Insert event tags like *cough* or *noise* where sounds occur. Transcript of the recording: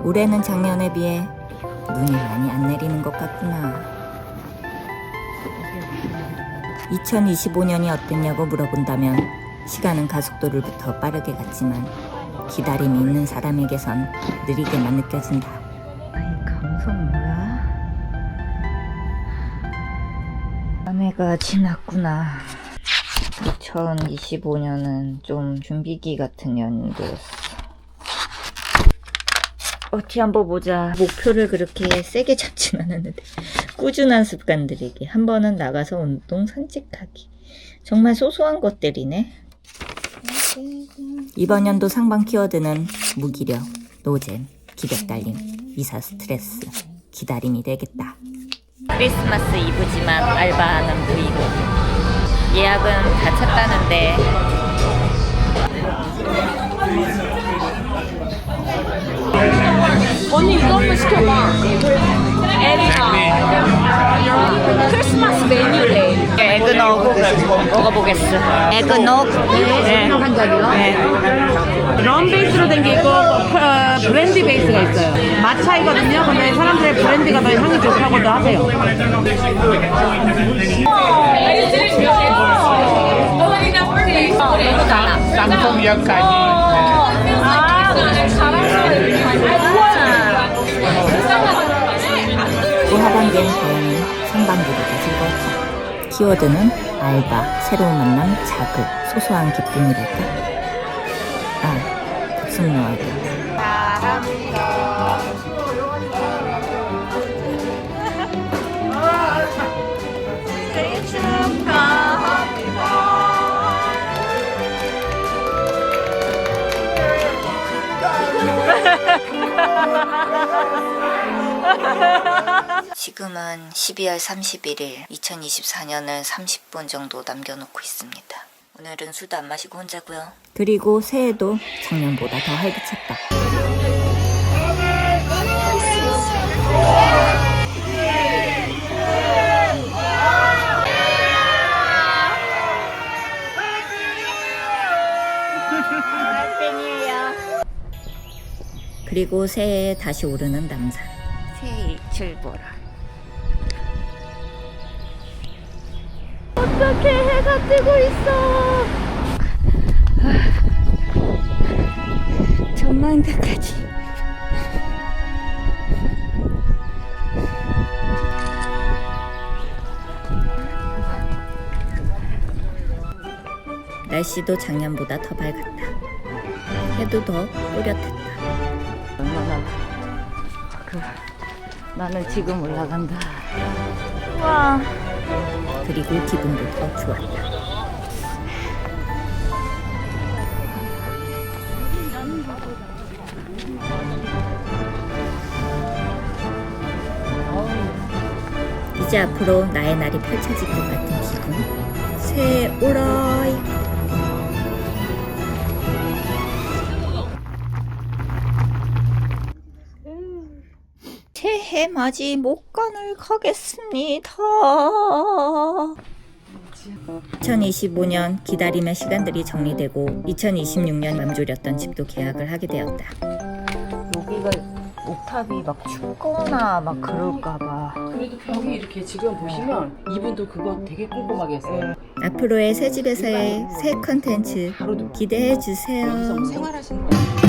올해는 작년에 비해 눈이 많이 안 내리는 것 같구나. 2025년이 어땠냐고 물어본다면 시간은 가속도를부터 빠르게 갔지만 기다림이 있는 사람에게선 느리게만 느껴진다. 아이 감성 뭐야? 한 해가 지났구나. 2025년은 좀 준비기 같은 연도였어. 어디 한번 보자. 목표를 그렇게 세게 잡진 않았는데 꾸준한 습관 들이기. 한 번은 나가서 운동 산책하기. 정말 소소한 것들이네. 이번 연도 상반 키워드는 무기력, 노잼, 기력 달림, 이사 스트레스, 기다림이 되겠다. 크리스마스 이브지만 알바하는 부이고 예약은 다 찼다는데 언니 이거 한번 시켜봐. 에리나. 크리스마스 메뉴래. 에그노 먹어보겠어. 에그노 네. 한 잔이요? 네. 럼 베이스로 된 게 있고 어, 브랜디 베이스가 있어요. 마차이거든요. 근데 사람들의 브랜디가 더 향이 좋다고도 하세요. 또 하반기엔 다행히 상반기보다 즐거웠다. 키워드는 알바, 새로운 만남, 자극, 소소한 기쁨이랄까? 아, 급속노하고. *laughs* 지금은 12월 31일 2024년을 30분 정도 남겨놓고 있습니다. 오늘은 술도 안 마시고 혼자고요. 그리고 새해도 작년보다 더 활기찼다. *laughs* 그리고 새해에 다시 오르는 남산. 새해 일출 보라. 어떻게 해가 뜨고 있어? 아, 전망대까지. 날씨도 작년보다 더 밝았다. 해도 더 또렷했다. 얼마나 그 나는 지금 올라간다. 와. 그리고 기분도 더 좋았다. 이제 앞으로 나의 날이 펼쳐질 것 같은 기분. 새해 오라이. 새해 맞이 목간을 가겠습니다. 2025년 기다림의 시간들이 정리되고 2026년 맘졸였던 집도 계약을 하게 되었다. 여기가 옥탑이 막 춥거나 막 그럴까봐 그래도 벽이 이렇게 지금 보시면 이분도 그거 되게 꼼꼼하게 했어요. 앞으로의 새 집에서의 새 컨텐츠 기대해 주세요. 생활하시는 거.